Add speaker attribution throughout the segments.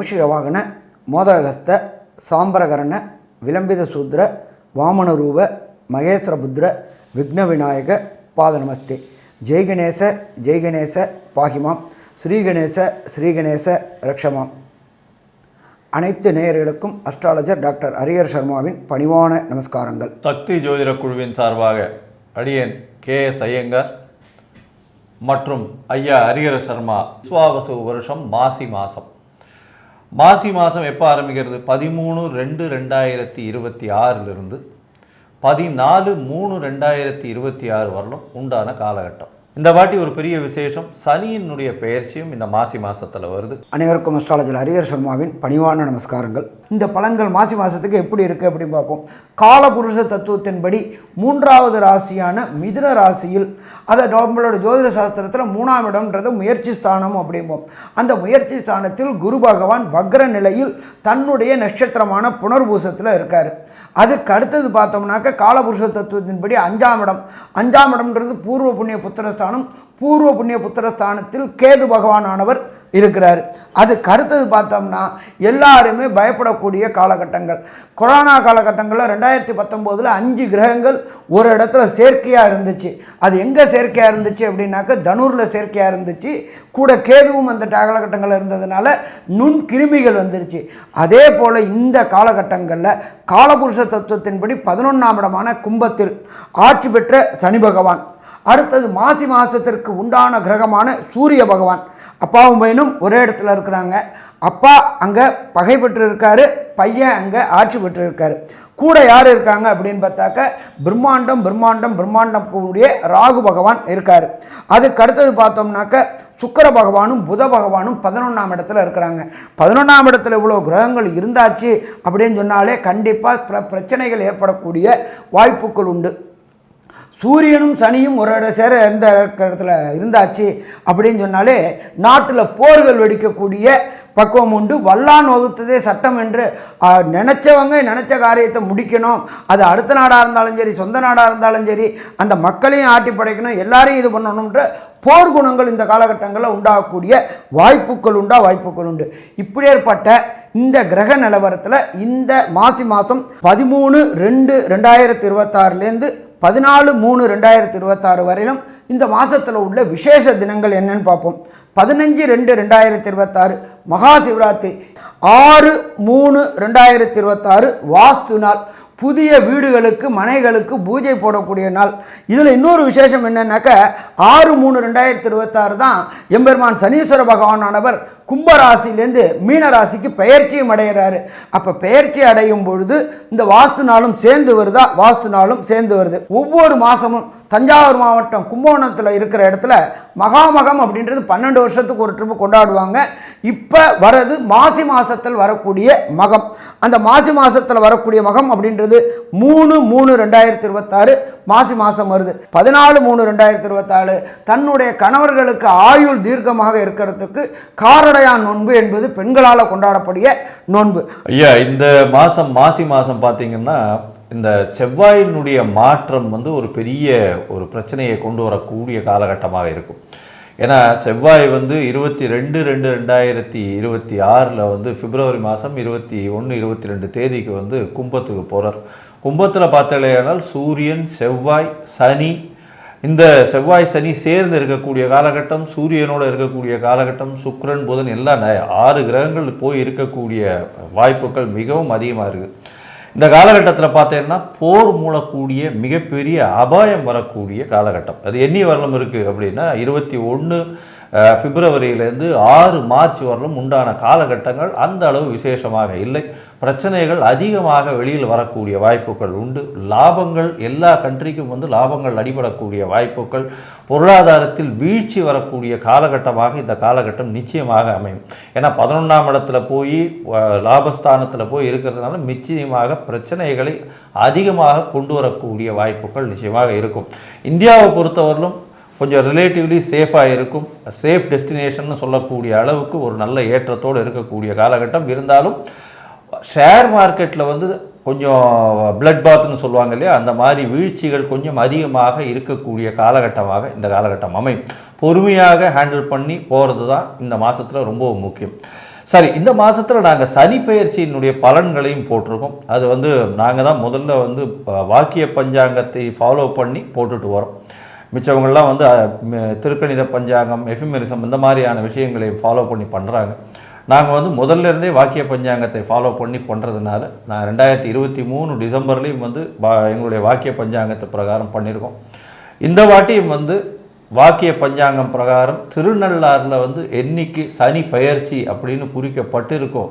Speaker 1: மூஷிகவாகன மோதகஸ்த சாம்பரகரண விளம்பித சூத்ர வாமனரூப மகேஸ்வரபுத்ர விக்ன விநாயக பாத ஜெய்கணேச ஜெய்கணேச பாகிமாம். ஸ்ரீகணேச ஸ்ரீகணேச ரக்ஷமாம். அனைத்து நேயர்களுக்கும் அஸ்ட்ராலஜர் டாக்டர் ஹரியர் சர்மாவின் பணிவான நமஸ்காரங்கள்.
Speaker 2: சக்தி ஜோதிட குழுவின் சார்பாக அடியேன் கே எஸ் ஐயங்கார் மற்றும் ஐயா ஹரிஹர சர்மா விஸ்வாவசு வருஷம் மாசி மாதம் மாசி மாதம் எப்போ ஆரம்பிக்கிறது? பதிமூணு ரெண்டு ரெண்டாயிரத்தி இருபத்தி ஆறிலிருந்து பதினாலு மூணு ரெண்டாயிரத்தி இருபத்தி ஆறு வரலும் உண்டான காலகட்டம். இந்த வாட்டி ஒரு பெரிய விசேஷம். சனியினுடைய பெயர்ச்சியும் இந்த மாசி மாசத்துல வருது.
Speaker 1: அனைவருக்கும் அஸ்ட்ராலஜர் ஹரிஹர் சர்மாவின் பணிவான நமஸ்காரங்கள். இந்த பலன்கள் மாசி மாதத்துக்கு எப்படி இருக்குது அப்படின்னு பார்ப்போம். காலபுருஷ தத்துவத்தின்படி மூன்றாவது ராசியான மிதுன ராசியில் அதை நம்மளோட ஜோதிட சாஸ்திரத்தில் மூணாம் இடம்ன்றது முயற்சி ஸ்தானம் அப்படிம்போம். அந்த முயற்சி ஸ்தானத்தில் குரு பகவான் வக்ர நிலையில் தன்னுடைய நட்சத்திரமான புனர்பூசத்தில் இருக்கார். அதுக்கு அடுத்தது பார்த்தோம்னாக்க காலபுருஷ தத்துவத்தின்படி அஞ்சாம் இடம். அஞ்சாம் இடம்ன்றது பூர்வ புண்ணிய புத்திர ஸ்தானம் பூர்வ புண்ணிய புத்திரஸ்தானத்தில் கேது பகவானானவர் இருக்கிறார். அதுக்கு அடுத்தது பார்த்தோம்னா எல்லாருமே பயப்படக்கூடிய காலகட்டங்கள். கொரோனா காலகட்டங்களில் ரெண்டாயிரத்தி பத்தொம்போதில் அஞ்சு கிரகங்கள் ஒரு இடத்துல செயற்கையாக இருந்துச்சு. அது எங்கே செயற்கையாக இருந்துச்சு அப்படின்னாக்க தனூரில் செயற்கையாக இருந்துச்சு. கூட கேதுவும் அந்த காலகட்டங்களில் இருந்ததுனால நுண் கிருமிகள் வந்துருச்சு. அதே போல் இந்த காலகட்டங்களில் காலபுருஷ தத்துவத்தின்படி பதினொன்றாம் இடமான கும்பத்தில் ஆட்சி பெற்ற சனி பகவான். அடுத்தது மாசி மாதத்திற்கு உண்டான கிரகமான சூரிய பகவான். அப்பாவும் பையனும் ஒரே இடத்துல இருக்கிறாங்க. அப்பா அங்கே பகை பெற்று இருக்காரு பையன் அங்கே ஆட்சி பெற்று இருக்காரு கூட யார் இருக்காங்க அப்படின்னு பார்த்தாக்க பிரம்மாண்டம் பிரம்மாண்டம் பிரம்மாண்டம் கூடிய ராகு பகவான் இருக்கார். அதுக்கு அடுத்தது பார்த்தோம்னாக்க சுக்கர பகவானும் புத பகவானும் பதினொன்றாம் இடத்துல இருக்கிறாங்க. பதினொன்றாம் இடத்துல இவ்வளோ கிரகங்கள் இருந்தாச்சு அப்படின்னு சொன்னாலே கண்டிப்பாக பிர பிரச்சனைகள் ஏற்படக்கூடிய வாய்ப்புகள் உண்டு. சூரியனும் சனியும் ஒரு இடம் சேர எந்த இடத்துல இருந்தாச்சு அப்படின்னு சொன்னாலே நாட்டில் போர்கள் வெடிக்கக்கூடிய பக்குவம் உண்டு. வல்லான் வகுத்ததே சட்டம் என்று நினச்சவங்க நினச்ச காரியத்தை முடிக்கணும். அது அடுத்த நாடாக இருந்தாலும் சரி சொந்த நாடாக இருந்தாலும் சரி அந்த மக்களையும் ஆட்டி படைக்கணும் எல்லாரையும் இது பண்ணணுன்ற போர் குணங்கள் இந்த காலகட்டங்களில் உண்டாகக்கூடிய வாய்ப்புகள் உண்டா? வாய்ப்புகள் உண்டு. இப்படியேற்பட்ட இந்த கிரக நிலவரத்தில் இந்த மாசி மாதம் பதிமூணு ரெண்டு ரெண்டாயிரத்தி இருபத்தாறுலேருந்து பதினாலு மூணு ரெண்டாயிரத்தி இருபத்தாறு வரையிலும் இந்த மாதத்தில் உள்ள விசேஷ தினங்கள் என்னன்னு பார்ப்போம். பதினஞ்சு ரெண்டு ரெண்டாயிரத்தி இருபத்தாறு மகா சிவராத்திரி. ஆறு மூணு ரெண்டாயிரத்தி இருபத்தாறு வாஸ்து நாள். புதிய வீடுகளுக்கு மனைகளுக்கு பூஜை போடக்கூடிய நாள். இதில் இன்னொரு விசேஷம் என்னென்னாக்க ஆறு மூணு ரெண்டாயிரத்தி இருபத்தாறு தான் எம்பெருமான் சனீஸ்வர பகவானானவர் கும்பராசிலேருந்து மீனராசிக்கு பெயர்ச்சியும் அடைகிறாரு. அப்போ பெயர்ச்சி அடையும் பொழுது இந்த வாஸ்து நாளும் சேர்ந்து வருதா? வாஸ்து நாளும் சேர்ந்து வருது. ஒவ்வொரு மாதமும் தஞ்சாவூர் மாவட்டம் கும்பகோணத்தில் இருக்கிற இடத்துல மகாமகம் அப்படின்றது பன்னெண்டு வருஷத்துக்கு ஒரு ட்ரிப்பு கொண்டாடுவாங்க. இப்போ வரது மாசி மாதத்தில் வரக்கூடிய மகம். அந்த மாசி மாதத்தில் வரக்கூடிய மகம் அப்படின்றது மூணு மூணு ரெண்டாயிரத்தி இருபத்தாறு மாசி மாதம் வருது. பதினாலு மூணு ரெண்டாயிரத்தி இருபத்தாறு தன்னுடைய கணவர்களுக்கு ஆயுள் தீர்க்கமாக இருக்கிறதுக்கு காரடையான் நோன்பு என்பது பெண்களால் கொண்டாடக்கூடிய நோன்பு.
Speaker 2: ஐயா இந்த மாதம் மாசி மாதம் பார்த்தீங்கன்னா இந்த செவ்வாயினுடைய மாற்றம் வந்து ஒரு பெரிய ஒரு பிரச்சனையை கொண்டு வரக்கூடிய காலகட்டமாக இருக்கும். ஏன்னா செவ்வாய் வந்து இருபத்தி ரெண்டு ரெண்டு ரெண்டாயிரத்தி இருபத்தி ஆறில் வந்து பிப்ரவரி மாதம் இருபத்தி ஒன்று இருபத்தி ரெண்டு தேதிக்கு வந்து கும்பத்துக்கு போகிறார் கும்பத்தில் பார்த்தாலேயானால் சூரியன் செவ்வாய் சனி இந்த செவ்வாய் சனி சேர்ந்து இருக்கக்கூடிய காலகட்டம் சூரியனோட இருக்கக்கூடிய காலகட்டம் சுக்ரன் புதன் எல்லாம் ந- ஆறு கிரகங்கள் போய் இருக்கக்கூடிய வாய்ப்புகள் மிகவும் அதிகமாக இருக்குது இந்த காலகட்டத்தில் பார்த்தீங்கன்னா போர் மூலக்கூடிய மிகப்பெரிய அபாயம் வரக்கூடிய காலகட்டம். அது எண்ணி வரலும் இருக்குது அப்படின்னா இருபத்தி ஒன்று பிப்ரவரியிலேருந்து ஆறு மார்ச் வரலும் உண்டான காலகட்டங்கள் அந்த அளவு விசேஷமாக இல்லை. பிரச்சனைகள் அதிகமாக வெளியில் வரக்கூடிய வாய்ப்புகள் உண்டு. லாபங்கள் எல்லா கண்ட்ரிக்கும் வந்து லாபங்கள் அடிபடக்கூடிய வாய்ப்புகள். பொருளாதாரத்தில் வீழ்ச்சி வரக்கூடிய காலகட்டமாக இந்த காலகட்டம் நிச்சயமாக அமையும். ஏன்னா பதினொன்றாம் இடத்துல போய் லாபஸ்தானத்தில் போய் இருக்கிறதுனால நிச்சயமாக பிரச்சனைகளை அதிகமாக கொண்டு வரக்கூடிய வாய்ப்புகள் நிச்சயமாக இருக்கும். இந்தியாவை பொறுத்தவரையிலும் கொஞ்சம் ரிலேட்டிவ்லி சேஃபாக இருக்கும். சேஃப் டெஸ்டினேஷன் சொல்லக்கூடிய அளவுக்கு ஒரு நல்ல ஏற்றத்தோடு இருக்கக்கூடிய காலகட்டம். இருந்தாலும் ஷேர் மார்க்கெட்டில் வந்து கொஞ்சம் பிளட் பாத்னு சொல்லுவாங்க இல்லையா? அந்த மாதிரி வீழ்ச்சிகள் கொஞ்சம் அதிகமாக இருக்கக்கூடிய காலகட்டமாக இந்த காலகட்டம் அமையும். பொறுமையாக ஹேண்டில் பண்ணி போகிறது தான் இந்த மாதத்தில் ரொம்ப முக்கியம். சரி இந்த மாதத்தில் நாங்கள் சனி பயிற்சியினுடைய பலன்களையும் போட்டிருக்கோம். அது வந்து நாங்கள் தான் முதல்ல வந்து வாக்கிய பஞ்சாங்கத்தை ஃபாலோ பண்ணி போட்டுட்டு வரோம். மிச்சவங்கள்லாம் வந்து திருக்கணித பஞ்சாங்கம் எஃபிமெரிசம் இந்த மாதிரியான விஷயங்களை ஃபாலோ பண்ணி பண்ணுறாங்க நாங்கள் வந்து முதல்ல இருந்தே வாக்கிய பஞ்சாங்கத்தை ஃபாலோ பண்ணி பண்ணுறதுனால நான் ரெண்டாயிரத்தி இருபத்தி மூணு டிசம்பர்லேயும் வந்து வா எங்களுடைய வாக்கிய பஞ்சாங்கத்தை பிரகாரம் பண்ணியிருக்கோம் இந்த வாட்டியும் வந்து வாக்கிய பஞ்சாங்கம் பிரகாரம் திருநள்ளாறில் வந்து என்னைக்கு சனி பயிற்சி அப்படின்னு குறிக்கப்பட்டிருக்கோ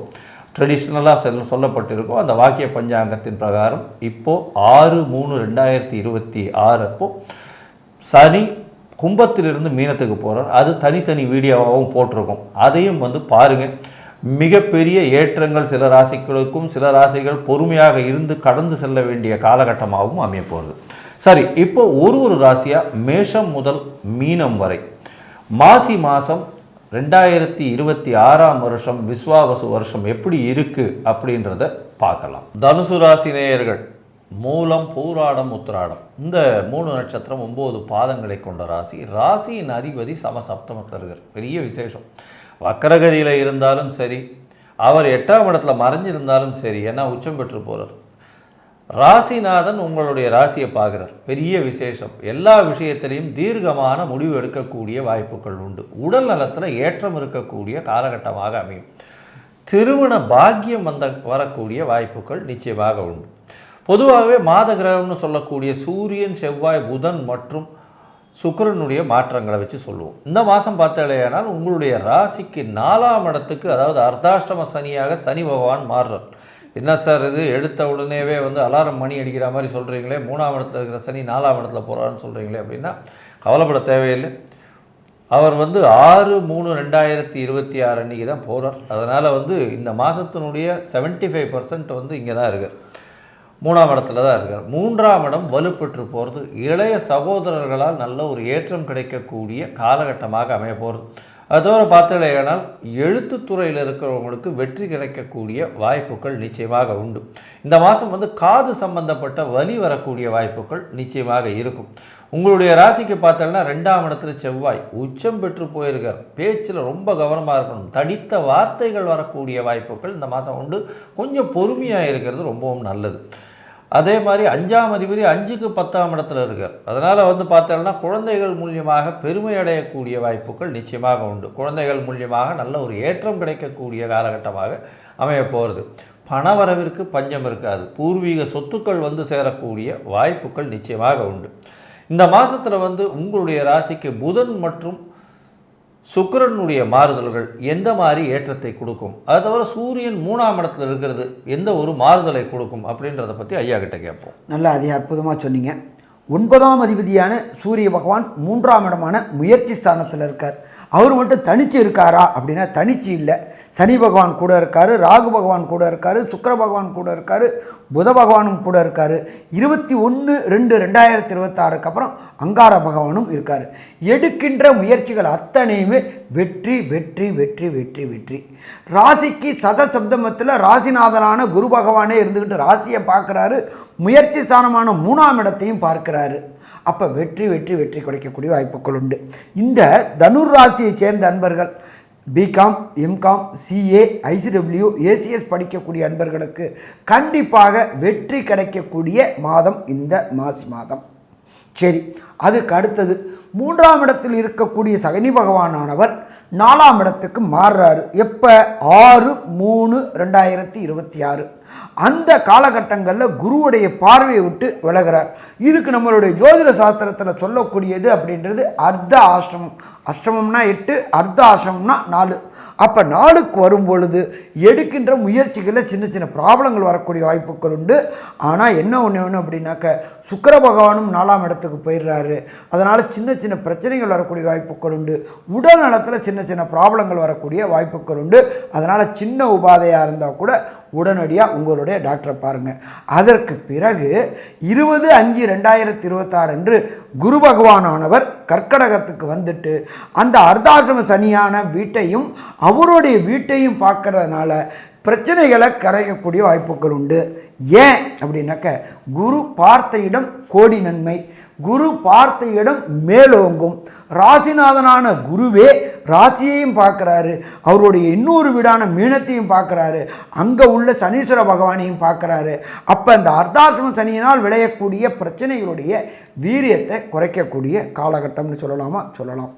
Speaker 2: ட்ரெடிஷ்னலாக செல் சொல்லப்பட்டிருக்கோ அந்த வாக்கிய பஞ்சாங்கத்தின் பிரகாரம் இப்போது ஆறு மூணு ரெண்டாயிரத்தி இருபத்தி ஆறு அப்போது சனி கும்பத்திலிருந்து மீனத்துக்கு போகிறார் அது தனித்தனி வீடியோவாகவும் போட்டிருக்கும். அதையும் வந்து பாருங்கள் மிகப்பெரிய ஏற்றங்கள் சில ராசிகளுக்கும் சில ராசிகள் பொறுமையாக இருந்து கடந்து செல்ல வேண்டிய காலகட்டமாகவும் அமையப்போகுது. சரி இப்போ ஒரு ஒரு ராசியாக மேஷம் முதல் மீனம் வரை. மாசி மாதம் ரெண்டாயிரத்தி இருபத்தி ஆறாம் வருஷம் விஸ்வாவசு வருஷம் எப்படி இருக்குது அப்படின்றத பார்க்கலாம். தனுசு ராசி நேயர்கள் மூலம் பூராடம் உத்திராடம். இந்த மூணு நட்சத்திரம் ஒம்பது பாதங்களை கொண்ட ராசி. ராசியின் அதிபதி சம பெரிய விசேஷம். வக்கரகரியில் இருந்தாலும் சரி அவர் எட்டாம் இடத்துல மறைஞ்சிருந்தாலும் சரி ஏன்னா உச்சம் பெற்று போகிறார் ராசிநாதன் உங்களுடைய ராசியை பார்க்குறார். பெரிய விசேஷம். எல்லா விஷயத்திலையும் தீர்க்கமான முடிவு எடுக்கக்கூடிய வாய்ப்புகள் உண்டு. உடல் நலத்தில் ஏற்றம் இருக்கக்கூடிய காலகட்டமாக அமையும். திருமண பாக்கியம் வந்த வரக்கூடிய வாய்ப்புகள் நிச்சயமாக உண்டு. பொதுவாகவே மாத கிரகம்னு சொல்லக்கூடிய சூரியன் செவ்வாய் புதன் மற்றும் சுக்கரனுடைய மாற்றங்களை வச்சு சொல்லுவோம். இந்த மாதம் பார்த்தாலேயானால் உங்களுடைய ராசிக்கு நாலாம் இடத்துக்கு அதாவது அர்த்தாஷ்டம சனியாக சனி பகவான் மாறுறார். என்ன சார் இது? எடுத்த உடனேவே வந்து அலாரம் மணி அடிக்கிற மாதிரி சொல்கிறீங்களே மூணாம் இடத்துல இருக்கிற சனி நாலாம் இடத்துல போகிறான்னு சொல்கிறீங்களே அப்படின்னா கவலைப்பட தேவையில்லை. அவர் வந்து ஆறு மூணு ரெண்டாயிரத்தி இருபத்தி ஆறு அன்றைக்கி தான் போகிறார் அதனால் வந்து இந்த மாதத்தினுடைய 75% ஃபைவ் பர்சன்ட் வந்து இங்கே தான் இருக்கார். மூணாம் இடத்துல தான் இருக்கார். மூன்றாம் இடம் வலுப்பெற்று போகிறது இளைய சகோதரர்களால் நல்ல ஒரு ஏற்றம் கிடைக்கக்கூடிய காலகட்டமாக அமைய போகிறது அதோடு தவிர எழுத்துத்துறையில் இருக்கிறவங்களுக்கு வெற்றி கிடைக்கக்கூடிய வாய்ப்புகள் நிச்சயமாக உண்டு. இந்த மாதம் வந்து காது சம்பந்தப்பட்ட வலி வரக்கூடிய வாய்ப்புகள் நிச்சயமாக இருக்கும். உங்களுடைய ராசிக்கு பார்த்தோம்னா ரெண்டாம் இடத்துல செவ்வாய் உச்சம் பெற்று போயிருக்கார். பேச்சில் ரொம்ப கவனமாக இருக்கணும். தடித்த வார்த்தைகள் வரக்கூடிய வாய்ப்புகள் இந்த மாதம் உண்டு. கொஞ்சம் பொறுமையாக இருக்கிறது ரொம்பவும் நல்லது. அதே மாதிரி அஞ்சாம் அதிபதி அஞ்சுக்கு பத்தாம் இடத்துல இருக்கார். அதனால் வந்து பார்த்தோம்னா குழந்தைகள் மூலியமாக பெருமை அடையக்கூடிய வாய்ப்புகள் நிச்சயமாக உண்டு. குழந்தைகள் மூலியமாக நல்ல ஒரு ஏற்றம் கிடைக்கக்கூடிய காலகட்டமாக அமைய போகிறது பணவரவிற்கு பஞ்சம் இருக்காது. பூர்வீக சொத்துக்கள் வந்து சேரக்கூடிய வாய்ப்புகள் நிச்சயமாக உண்டு. இந்த மாதத்தில் வந்து உங்களுடைய ராசிக்கு புதன் மற்றும் சுக்கரனுடைய மாறுதல்கள் எந்த மாதிரி ஏற்றத்தை கொடுக்கும்? அது தவிர சூரியன் மூணாம் இடத்துல இருக்கிறது எந்த ஒரு மாறுதலை கொடுக்கும் அப்படின்றத பற்றி ஐயா கிட்ட கேட்போம்.
Speaker 1: நல்லா அதிக அற்புதமாக சொன்னீங்க. ஒன்பதாம் அதிபதியான சூரிய பகவான் மூன்றாம் இடமான முயற்சி ஸ்தானத்தில் இருக்கார். அவர் மட்டும் தனிச்சு இருக்காரா அப்படின்னா தனிச்சு இல்லை. சனி பகவான் கூட இருக்கார் ராகு பகவான் கூட இருக்கார் சுக்கர பகவான் கூட இருக்கார் புத பகவானும் கூட இருக்கார். இருபத்தி ஒன்று ரெண்டு ரெண்டாயிரத்தி இருபத்தாறுக்கு அப்புறம் அங்கார பகவானும் இருக்கார். எடுக்கின்ற முயற்சிகள் அத்தனையுமே வெற்றி வெற்றி வெற்றி வெற்றி வெற்றி. ராசிக்கு சத சப்தமத்தில் ராசிநாதனான குரு பகவானே இருந்துக்கிட்டு ராசியை பார்க்குறாரு. முயற்சி ஸ்தானமான மூணாம் இடத்தையும் பார்க்கிறாரு. அப்போ வெற்றி வெற்றி வெற்றி கிடைக்கக்கூடிய வாய்ப்புகள் உண்டு. இந்த தனுர் ராசியை சேர்ந்த அன்பர்கள் BCom MCom CA ICWA ACS படிக்கக்கூடிய அன்பர்களுக்கு கண்டிப்பாக வெற்றி கிடைக்கக்கூடிய மாதம் இந்த மாசி மாதம். சரி அதுக்கு அடுத்தது மூன்றாம் இடத்தில் இருக்கக்கூடிய சகனி பகவானானவர் நாலாம் இடத்துக்கு மாறுறாரு. எப்போ? ஆறு மூணு ரெண்டாயிரத்தி இருபத்தி ஆறு. அந்த காலகட்டங்களில் குருவுடைய பார்வையை விட்டு விலகிறார். இதுக்கு நம்மளுடைய ஜோதிட சாஸ்திரத்தில் சொல்லக்கூடியது அப்படின்றது அர்த்த ஆசிரமம். அஷ்டமம்னா எட்டு அர்த்த ஆசிரமம்னா நாலு. அப்போ நாளுக்கு வரும் பொழுது எடுக்கின்ற முயற்சிகளில் சின்ன சின்ன ப்ராப்ளங்கள் வரக்கூடிய வாய்ப்புகள் உண்டு. ஆனால் என்ன ஒன்று ஒன்று அப்படின்னாக்க சுக்கர பகவானும் நாலாம் இடத்துக்கு போயிடுறாரு. அதனால் சின்ன சின்ன பிரச்சனைகள் வரக்கூடிய வாய்ப்புகள் உண்டு. உடல் நலத்தில் சின்ன சின்ன ப்ராப்ளங்கள் வரக்கூடிய வாய்ப்புகள் உண்டு. அதனால் சின்ன உபாதையாக இருந்தால் கூட உடனடியாக உங்களுடைய டாக்டரை பாருங்கள் அதற்கு பிறகு இருபது அஞ்சு ரெண்டாயிரத்தி இருபத்தாறு அன்று குரு பகவானானவர் கர்க்கடகத்துக்கு வந்துட்டு அந்த அர்த்தாசிரம சனியான வீட்டையும் அவருடைய வீட்டையும் பார்க்கறதுனால பிரச்சனைகளை கரையக்கூடிய வாய்ப்புகள் உண்டு. ஏன் அப்படின்னாக்க குரு பார்த்த இடம் கோடி நன்மை. குரு பார்த்த இடம் மேலோங்கும். ராசிநாதனான குருவே ராசியையும் பார்க்குறாரு. அவருடைய இன்னொரு வீடான மீனத்தையும் பார்க்குறாரு. அங்கே உள்ள சனீஸ்வர பகவானையும் பார்க்குறாரு. அப்போ இந்த அர்த்தாசிரம சனியினால் விளையக்கூடிய பிரச்சனைகளுடைய வீரியத்தை குறைக்கக்கூடிய காலகட்டம்னு சொல்லலாமா? சொல்லலாம்.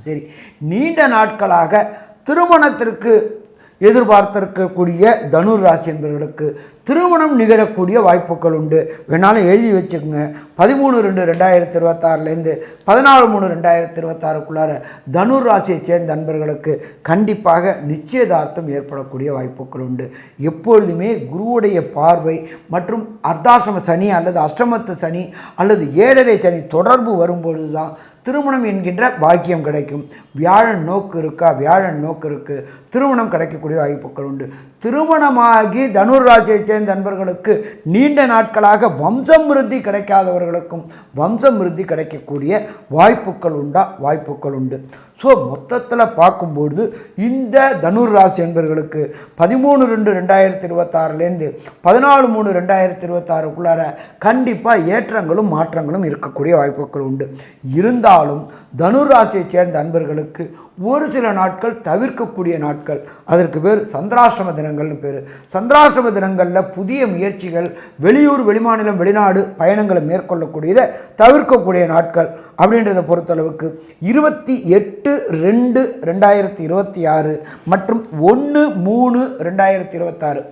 Speaker 1: சரி. நீண்ட நாட்களாக திருமணத்திற்கு எதிர்பார்த்திருக்கக்கூடிய தனுர் ராசி என்பவர்களுக்கு திருமணம் நிகழக்கூடிய வாய்ப்புகள் உண்டு. வேணாலும் எழுதி வச்சுக்கோங்க. பதிமூணு ரெண்டு ரெண்டாயிரத்தி இருபத்தாறுலேருந்து பதினாலு மூணு ரெண்டாயிரத்தி இருபத்தாறுக்குள்ளார தனுர் ராசியை சேர்ந்த நண்பர்களுக்கு கண்டிப்பாக நிச்சயதார்த்தம் ஏற்படக்கூடிய வாய்ப்புகள் உண்டு. எப்பொழுதுமே குருவுடைய பார்வை மற்றும் அர்த்தாசிரம சனி அல்லது அஷ்டமத்து சனி அல்லது ஏழரை சனி தொடர்பு வரும்பொழுது தான் திருமணம் என்கின்ற பாக்கியம் கிடைக்கும். வியாழன் நோக்கு இருக்கா? வியாழன் நோக்கு இருக்கு. திருமணம் கிடைக்கக்கூடிய வாய்ப்புகள் உண்டு. திருமணமாகி தனுர் ராசியை சேர்ந்த நண்பர்களுக்கு நீண்ட நாட்களாக வம்சம் விருத்தி கிடைக்காதவர்களுக்கும் வம்சம் விருத்தி கிடைக்கக்கூடிய வாய்ப்புகள் உண்டா? வாய்ப்புகள் உண்டு. ஸோ மொத்தத்தில் பார்க்கும்பொழுது இந்த தனுர் ராசி என்பவர்களுக்கு பதிமூணு ரெண்டு ரெண்டாயிரத்தி இருபத்தாறுலேருந்து பதினாலு மூணு ரெண்டாயிரத்தி இருபத்தாறுக்குள்ளார கண்டிப்பாக ஏற்றங்களும் மாற்றங்களும் இருக்கக்கூடிய வாய்ப்புகள் உண்டு. இருந்தால் இருந்தாலும் தனுர் ராசியை சேர்ந்த அன்பர்களுக்கு ஒரு சில நாட்கள் தவிர்க்கக்கூடிய நாட்கள். அதற்கு பேர் சந்திராஷ்டம தினங்கள்னு பேர். சந்திராஷ்டம தினங்களில் புதிய முயற்சிகள் வெளியூர் வெளிமாநிலம் வெளிநாடு பயணங்களை மேற்கொள்ளக்கூடியதை தவிர்க்கக்கூடிய நாட்கள் அப்படின்றத பொறுத்தளவுக்கு இருபத்தி எட்டு ரெண்டு ரெண்டாயிரத்தி இருபத்தி ஆறு மற்றும் ஒன்று மூணு ரெண்டாயிரத்தி இருபத்தாறு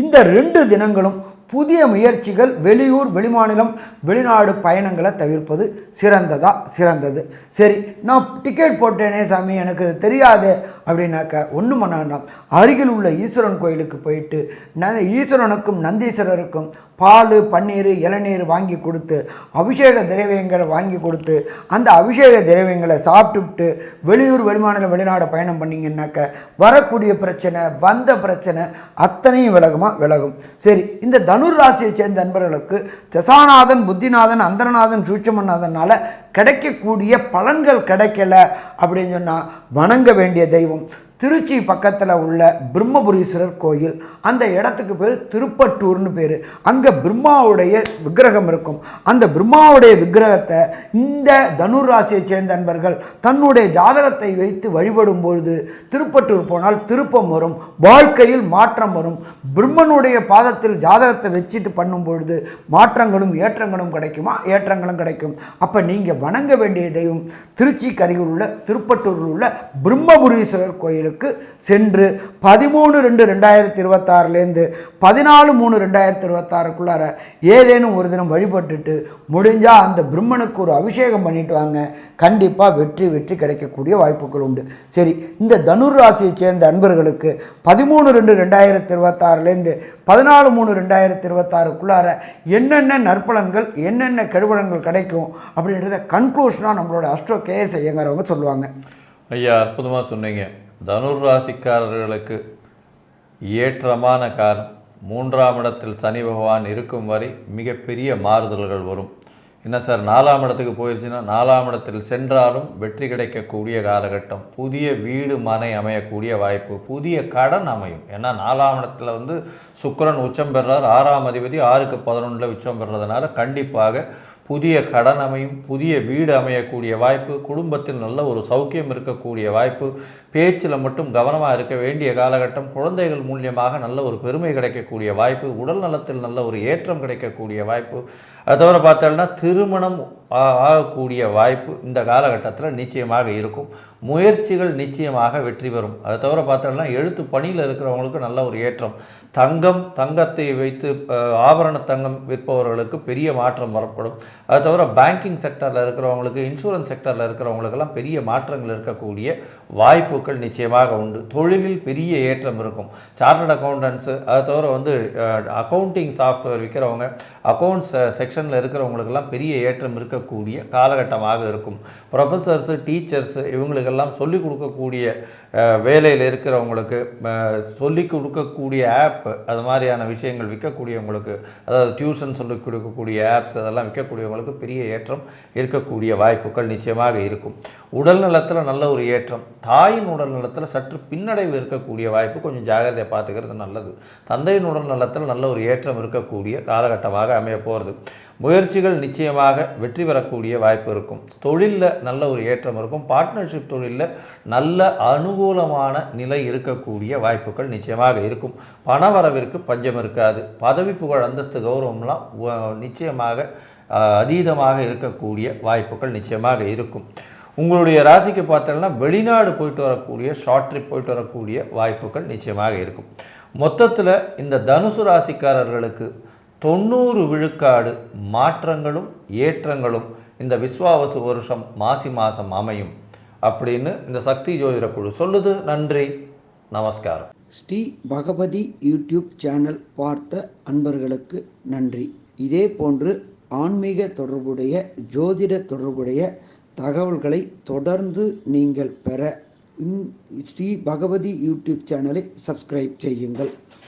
Speaker 1: இந்த ரெண்டு தினங்களும் புதிய முயற்சிகள் வெளியூர் வெளிமாநிலம் வெளிநாடு பயணங்களை தவிர்ப்பது சிறந்ததா? சிறந்தது. சரி நான் டிக்கெட் போட்டேனே சாமி எனக்கு இது தெரியாது அப்படின்னாக்க ஒன்றும் பண்ண வேண்டாம். அருகில் உள்ள ஈஸ்வரன் கோயிலுக்கு போயிட்டு ந ஈஸ்வரனுக்கும் நந்தீஸ்வரருக்கும் பால் பன்னீர் இளநீர் வாங்கி கொடுத்து அபிஷேக திரவியங்களை வாங்கி கொடுத்து அந்த அபிஷேக திரவியங்களை சாப்பிட்டுவிட்டு வெளியூர் வெளிமாநிலம் வெளிநாடு பயணம் பண்ணிங்கன்னாக்க வரக்கூடிய பிரச்சனை வந்த பிரச்சனை அத்தனையும் விலகுமா? விலகும். சரி இந்த தனுர் ராசியை சேர்ந்த நண்பர்களுக்கு தசாநாதன் புத்திநாதன் அந்தரநாதன் சூட்சமநாதனால் கிடைக்கக்கூடிய பலன்கள் கிடைக்கல அப்படின்னு சொன்னால் வணங்க வேண்டிய தெய்வம் திருச்சி பக்கத்தில் உள்ள பிரம்மபுரீஸ்வரர் கோயில். அந்த இடத்துக்கு பேர் திருப்பட்டூர்னு பேர். அங்கே பிரம்மாவுடைய விக்கிரகம் இருக்கும். அந்த பிரம்மாவுடைய விக்கிரகத்தை இந்த தனுர் ராசியை சேர்ந்த நண்பர்கள் தன்னுடைய ஜாதகத்தை வைத்து வழிபடும் பொழுது திருப்பட்டூர் போனால் திருப்பம் வரும் வாழ்க்கையில் மாற்றம் வரும். பிரம்மனுடைய பாதத்தில் ஜாதகத்தை வச்சுட்டு பண்ணும் பொழுது மாற்றங்களும் ஏற்றங்களும் கிடைக்குமா? ஏற்றங்களும் கிடைக்கும். அப்போ நீங்கள் வணங்க வேண்டிய தெய்வம் திருச்சி அருகில் உள்ள திருப்பட்டூரில் உள்ள பிரம்மபுரீஸ்வரர் கோயில். கோயிலுக்கு சென்று பதிமூணு ரெண்டு ரெண்டாயிரத்தி இருபத்தாறுலேருந்து பதினாலு மூணு ரெண்டாயிரத்தி இருபத்தாறுக்குள்ளார ஏதேனும் ஒரு தினம் வழிபட்டுட்டு முடிஞ்சால் அந்த பிரம்மனுக்கு ஒரு அபிஷேகம் பண்ணிட்டு வாங்க. கண்டிப்பாக வெற்றி வெற்றி கிடைக்கக்கூடிய வாய்ப்புகள் உண்டு. சரி இந்த தனுர் ராசியை சேர்ந்த அன்பர்களுக்கு பதிமூணு ரெண்டு ரெண்டாயிரத்தி இருபத்தாறுலேருந்து பதினாலு மூணு ரெண்டாயிரத்தி இருபத்தாறுக்குள்ளார என்னென்ன நற்பலன்கள் என்னென்ன கெடுபலன்கள் கிடைக்கும் அப்படின்றத கன்க்ளூஷனாக நம்மளோட அஸ்ட்ரோ கேஎஸ் ஐயங்கிறவங்க சொல்லுவாங்க.
Speaker 2: ஐயா அற்புதமாக சொன்னீங்க. தனுர் ராசிக்காரர்களுக்கு ஏற்றமான காலம் மூன்றாம் இடத்தில் சனி பகவான் இருக்கும் வரை மிகப்பெரிய மாறுதல்கள் வரும். என்ன சார் நாலாம் இடத்துக்கு போயிடுச்சுன்னா நாலாம் இடத்தில் சென்றாலும் வெற்றி கிடைக்கக்கூடிய காலகட்டம். புதிய வீடு மனை அமையக்கூடிய வாய்ப்பு புதிய கடன் அமையும். ஏன்னா நாலாம் இடத்துல வந்து சுக்கரன் உச்சம் பெறார். ஆறாம் அதிபதி ஆறுக்கு பதினொன்றில் உச்சம் பெறதுனால கண்டிப்பாக புதிய கடன் அமையும் புதிய வீடு அமையக்கூடிய வாய்ப்பு குடும்பத்தில் நல்ல ஒரு சௌக்கியம் இருக்கக்கூடிய வாய்ப்பு பேச்சில் மட்டும் கவனமாக இருக்க வேண்டிய காலகட்டம் குழந்தைகள் மூலியமாக நல்ல ஒரு பெருமை கிடைக்கக்கூடிய வாய்ப்பு உடல் நலத்தில் நல்ல ஒரு ஏற்றம் கிடைக்கக்கூடிய வாய்ப்பு அது தவிர பார்த்தோம்னா திருமணம் ஆ- ஆகக்கூடிய வாய்ப்பு இந்த காலகட்டத்தில் நிச்சயமாக இருக்கும். முயற்சிகள் நிச்சயமாக வெற்றி பெறும். அதை தவிர பார்த்தோம்னா எழுத்து பணியில் இருக்கிறவங்களுக்கு நல்ல ஒரு ஏற்றம். தங்கம் தங்கத்தை வைத்து ஆபரண தங்கம் விற்பவர்களுக்கு பெரிய மாற்றம் வரப்படும். அது தவிர பேங்கிங் செக்டரில் இருக்கிறவங்களுக்கு இன்சூரன்ஸ் செக்டரில் இருக்கிறவங்களுக்கெல்லாம் பெரிய மாற்றங்கள் இருக்கக்கூடிய வாய்ப்புகள் நிச்சயமாக உண்டு. தொழிலில் பெரிய ஏற்றம் இருக்கும். சார்ட்டர்ட் அக்கௌண்டன்ஸு அது தவிர வந்து அக்கௌண்டிங் சாஃப்ட்வேர் விற்கிறவங்க அக்கௌண்ட்ஸ் செக்ஷன் செக்ஷனில் இருக்கிறவங்களுக்கெல்லாம் பெரிய ஏற்றம் இருக்கக்கூடிய காலகட்டமாக இருக்கும். ப்ரொஃபஸர்ஸு டீச்சர்ஸு இவங்களுக்கெல்லாம் சொல்லிக் கொடுக்கக்கூடிய வேலையில் இருக்கிறவங்களுக்கு சொல்லிக் கொடுக்கக்கூடிய ஆப் அது மாதிரியான விஷயங்கள் விற்கக்கூடியவங்களுக்கு அதாவது டியூஷன் சொல்லிக் கொடுக்கக்கூடிய ஆப்ஸ் அதெல்லாம் விற்கக்கூடியவங்களுக்கு பெரிய ஏற்றம் இருக்கக்கூடிய வாய்ப்புகள் நிச்சயமாக இருக்கும். உடல் நலத்தில் நல்ல ஒரு ஏற்றம். தாயின் உடல் நலத்தில் சற்று பின்னடைவு இருக்கக்கூடிய வாய்ப்பு கொஞ்சம் ஜாகிரதையை பார்த்துக்கிறது நல்லது. தந்தையின் உடல் நலத்தில் நல்ல ஒரு ஏற்றம் இருக்கக்கூடிய காலகட்டமாக அமைய போகிறது முயற்சிகள் நிச்சயமாக வெற்றி பெறக்கூடிய வாய்ப்பு இருக்கும். தொழிலில் நல்ல ஒரு ஏற்றம் இருக்கும். பார்ட்னர்ஷிப் தொழிலில் நல்ல அனுகூலமான நிலை இருக்கக்கூடிய வாய்ப்புகள் நிச்சயமாக இருக்கும். பணவரவிற்கு பஞ்சம் இருக்காது. பதவி புகழ் அந்தஸ்து கௌரவம்லாம் நிச்சயமாக அதீதமாக இருக்கக்கூடிய வாய்ப்புகள் நிச்சயமாக இருக்கும். உங்களுடைய ராசிக்கு பார்த்தோம்னா வெளிநாடு போயிட்டு வரக்கூடிய ஷார்ட் ட்ரிப் போயிட்டு வரக்கூடிய வாய்ப்புகள் நிச்சயமாக இருக்கும். மொத்தத்தில் இந்த தனுசு ராசிக்காரர்களுக்கு தொண்ணூறு விழுக்காடு மாற்றங்களும் ஏற்றங்களும் இந்த விஸ்வாவசு வருஷம் மாசி மாதம் அமையும் அப்படின்னு இந்த சக்தி ஜோதிட குழு சொல்லுது. நன்றி. நமஸ்காரம்.
Speaker 1: ஸ்ரீ பகவதி யூடியூப் சேனல் பார்த்த அன்பர்களுக்கு நன்றி. இதே போன்று ஆன்மீக தொடர்புடைய ஜோதிட தொடர்புடைய தகவல்களை தொடர்ந்து நீங்கள் பெற ஸ்ரீ பகவதி யூடியூப் சேனலை சப்ஸ்கிரைப் செய்யுங்கள்.